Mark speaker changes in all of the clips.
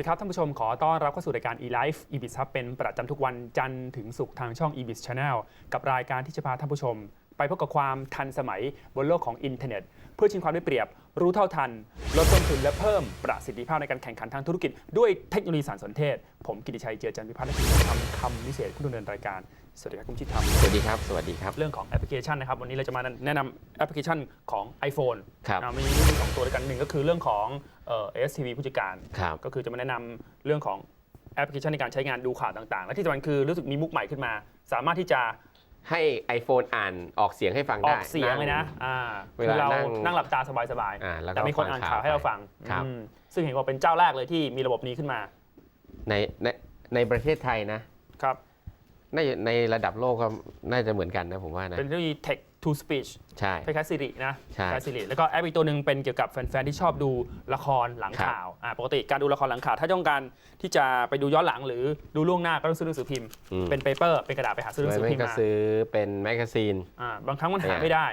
Speaker 1: ดีครับท่านผู้ชมขอต้อนรับเข้าสู่รายการ e-life e-biz Hub เป็นประจำทุกวันจันทร์ถึงศุกร์ทางช่อง e-biz Channel กับรายการที่จะพาท่านผู้ชม ไปพบกับความทันสมัยบนโลกของอินเทอร์เน็ต เพื่อชิงความได้เปรียบ รู้เท่าทัน ลดต้นทุนและเพิ่มประสิทธิภาพในการแข่งขันทางธุรกิจ ด้วยเทคโนโลยีสารสนเทศ ผมกิติชัยเจือจันทร์พิพัฒน์และคุณทำคำวิเศษผู้ดำเนินรายการ สวัสดีครับคุณชิดทำ
Speaker 2: สวัสดีครับ สวัสดีครับ
Speaker 1: เรื่องของแอปพลิเคชันนะครับ วันนี้เราจะมาแนะนำแอปพลิเคชันของ iPhone
Speaker 2: ครับ
Speaker 1: อ่ามีมีสองตัวด้วยกันหนึ่งก็คือเรื่องของเอ่อ STV ผู้จัดการ
Speaker 2: ครับ
Speaker 1: ก็คือจะมาแนะนำเรื่องของแอปพลิเคชันในการใช้งานดูข่าวต่างๆ และที่สำคัญคือรู้สึกมีมุกใหม่ขึ้นมา สามารถที่จะ
Speaker 2: ให้ iPhone อ่านออกเสียงให้ฟัง
Speaker 1: อ
Speaker 2: ได้
Speaker 1: อกเสียงเลยนะอ่า
Speaker 2: เว
Speaker 1: คือ
Speaker 2: ลา
Speaker 1: เรา
Speaker 2: นั่ง
Speaker 1: นั่งหลับตาสบาย
Speaker 2: อ่าแล้ว
Speaker 1: ๆ
Speaker 2: ก็
Speaker 1: แต่มีคนอ่านข่าวให้เราฟัง
Speaker 2: ครับ
Speaker 1: อืมซึ่งเห็นว่าเป็นเจ้าแรกเลยที่มีระบบนี้ขึ้นมา
Speaker 2: ในในในประเทศไทยนะครับ น่าจะในระดับโลกก็น่าจะเหมือนกันนะผมว่านะ
Speaker 1: เป็นเทคโนโลยี text to speech
Speaker 2: ใช่
Speaker 1: คล้ายๆ Siri นะ
Speaker 2: ใช่
Speaker 1: คล้ายๆ Siri แล้วก็แอปอีกตัวหนึ่งเป็นเกี่ยวกับแฟนๆ ที่ชอบดูละครหลัง
Speaker 2: ครับ
Speaker 1: ข่าวอ่าปกติการดูละครหลังข่าว ถ้าต้องการที่จะไปดูย้อนหลังหรือดูล่วงหน้าก็ต้องซื้อหนังสือพิมพ์
Speaker 2: อืม
Speaker 1: เป็นเปเปอร์เป็นกระดาษไปหาซื้อหนังสือ
Speaker 2: ไม่
Speaker 1: พิมพ์
Speaker 2: ก็
Speaker 1: มา
Speaker 2: ซื้อเป็นแมกกาซีน
Speaker 1: อ่าบางครั้งมันหา
Speaker 2: เนี่ย
Speaker 1: ไม่ได้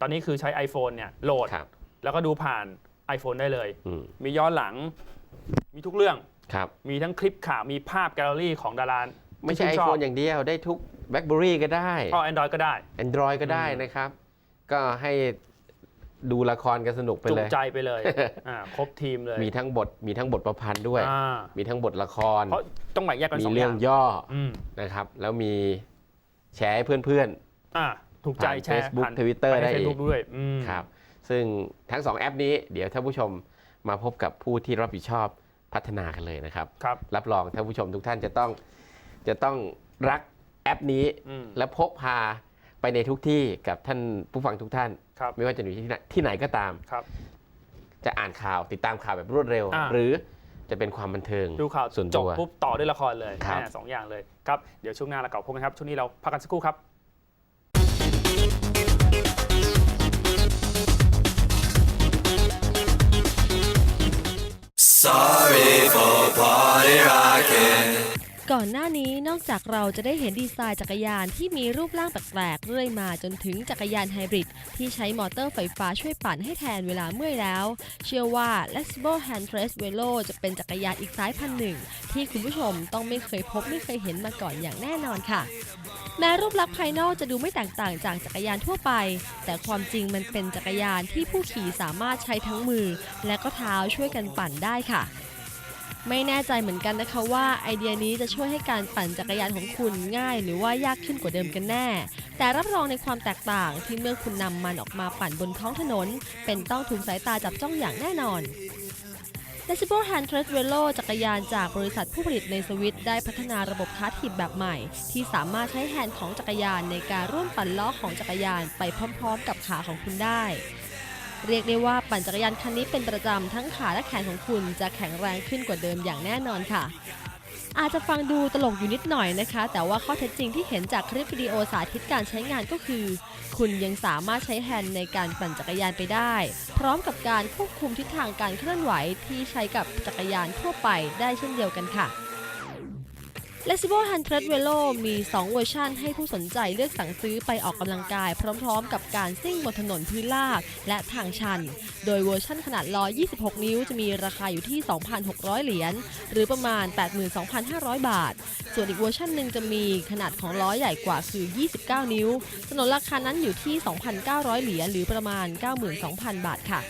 Speaker 1: ตอนนี้คือใช้ iPhone เนี่ยโหลด
Speaker 2: ครับ
Speaker 1: แล้วก็ดูผ่าน iPhone ได้เลย
Speaker 2: อืม
Speaker 1: มีย้อนหลัง มีทุกเรื่อง
Speaker 2: ครับ
Speaker 1: มีทั้งคลิปข่าว มีภาพแกลเลอรี่ของดารา
Speaker 2: ไม่ใช่
Speaker 1: ที่ชื่นชอบ
Speaker 2: iPhone อย่างเดียวได้ทุก BlackBerry ก็ได้
Speaker 1: ก็ Android ก็ได้
Speaker 2: Android ก็ได้
Speaker 1: อืม
Speaker 2: นะครับ ก็ให้ดูละครกันสนุกไป
Speaker 1: จุ
Speaker 2: เลย
Speaker 1: ใจไปเลยอ่าครบทีมเลย
Speaker 2: มีทั้งบท มีทั้งบทประพันธ์ด้วย
Speaker 1: อ่า
Speaker 2: มีทั้งบทละคร
Speaker 1: เพราะต้องแบ่งแยกกัน
Speaker 2: มี
Speaker 1: สองอ
Speaker 2: เรื่
Speaker 1: ย่า
Speaker 2: องงย่อ
Speaker 1: อืม
Speaker 2: นะครับ แล้วมีแชร์ให้เพื่อน
Speaker 1: อ่าถูกใจ
Speaker 2: ผ่าน
Speaker 1: แชร์
Speaker 2: Facebook
Speaker 1: ผ่าน
Speaker 2: Twitter
Speaker 1: ปใน
Speaker 2: ได้อีก
Speaker 1: Facebook ด้วยอืม
Speaker 2: ๆครับ ซึ่งทั้งสองแอปนี้ เดี๋ยวท่านผู้ชมมาพบกับผู้ที่รับผิดชอบพัฒนากันเลยนะครับ
Speaker 1: ครับ
Speaker 2: รับรองท่านผู้ชมทุกท่านจะต้องจะต้องรักแอปนี้
Speaker 1: อืม
Speaker 2: และพกพาไปในทุกที่กับท่านผู้ฟังทุกท่าน
Speaker 1: ครับ
Speaker 2: ไม่ว่าจะอยู่ที่ไหนที่ไหนก็ตาม
Speaker 1: ครับ
Speaker 2: จะอ่านข่าวติดตามข่าวแบบรวดเร็ว
Speaker 1: อ่า
Speaker 2: หรือจะเป็นความบันเทิง
Speaker 1: ดูข่าว
Speaker 2: ส่วน
Speaker 1: จ
Speaker 2: ตั
Speaker 1: บ
Speaker 2: ว
Speaker 1: ปุ๊บต่อด้วยละครเลย
Speaker 2: ครับ
Speaker 1: แม่สองอย่างเลยครับเดี๋ยวช่วงหน้าเรากลับพบกันครับช่วงนี้เราพักกันสักครู่ครับ
Speaker 3: ก่อนหน้านี้นอกจากเราจะได้เห็นดีไซน์จักรยานที่มีรูปร่างแปลกๆเรื่อยมาจนถึงจักรยานไฮบริดที่ใช้มอเตอร์ไฟฟ้าช่วยปั่นให้แทนเวลาเมื่อยแล้ว เชื่อว่า l e x i b l e Hand Trace Velo จะเป็นจักรยานอีกสายพันธุ์หนึ่ง ที่คุณผู้ชมต้องไม่เคยพบไม่เคยเห็นมาก่อนอย่างแน่นอนค่ะ แม้รูปลักษณ์ภายนอกจะดูไม่แตกต่างจากจักรยานทั่วไป แต่ความจริงมันเป็นจักรยานที่ผู้ขี่สามารถใช้ทั้งมือ และก็เท้าช่วยกันปั่นได้ค่ะ ไม่แน่ใจเหมือนกันนะคะว่าไอเดียนี้จะช่วยให้การปั่นจักรยานของคุณง่าย หรือว่ายากขึ้นกว่าเดิมกันแน่ แต่รับรองในความแตกต่างที่เมื่อคุณนำมันออกมาปั่นบนท้องถนน เป็นต้องถูกสายตาจับจ้องอย่างแน่นอน d e c i b l Hand Trace Velo จักรยานจากบริษัทผู้ผลิตในสวิตได้พัฒนาระบบคาร์ททิปแบบใหม่ ที่สามารถใช้แฮนด์ของจักรยานในการร่วมปั่นล้อของจักรยานไปพร้อมๆ กับขาของคุณได้ เรียกได้ว่าปั่นจักรยานคันนี้เป็นประจำทั้งขาและแขนของคุณจะแข็งแรงขึ้นกว่าเดิมอย่างแน่นอนค่ะ อาจจะฟังดูตลกอยู่นิดหน่อยนะคะ แต่ว่าข้อเท็จจริงที่เห็นจากคลิปวิดีโอสาธิตการใช้งานก็คือ คุณยังสามารถใช้แฮนด์ในการปั่นจักรยานไปได้ พร้อมกับการควบคุมทิศทางการเคลื่อนไหวที่ใช้กับจักรยานทั่วไปได้เช่นเดียวกันค่ะ l e x i b o 100 Velo มี 2 เวอร์ชันให้ผู้สนใจเลือกสั่งซื้อไปออกกำลังกายพร้อมๆ กับการซิ่งบนถนนพื้นลาดและทางชัน โดยเวอร์ชันขนาดล้อ 26 นิ้วจะมีราคาอยู่ที่ 2,600 เหรียญหรือประมาณ 82,500 บาท ส่วนอีกเวอร์ชันหนึ่งจะมีขนาดของล้อใหญ่กว่าคือ 29 นิ้วสนนราคานั้นอยู่ที่ 2,900 เหรียญหรือประมาณ 92,000 บาทค่ะ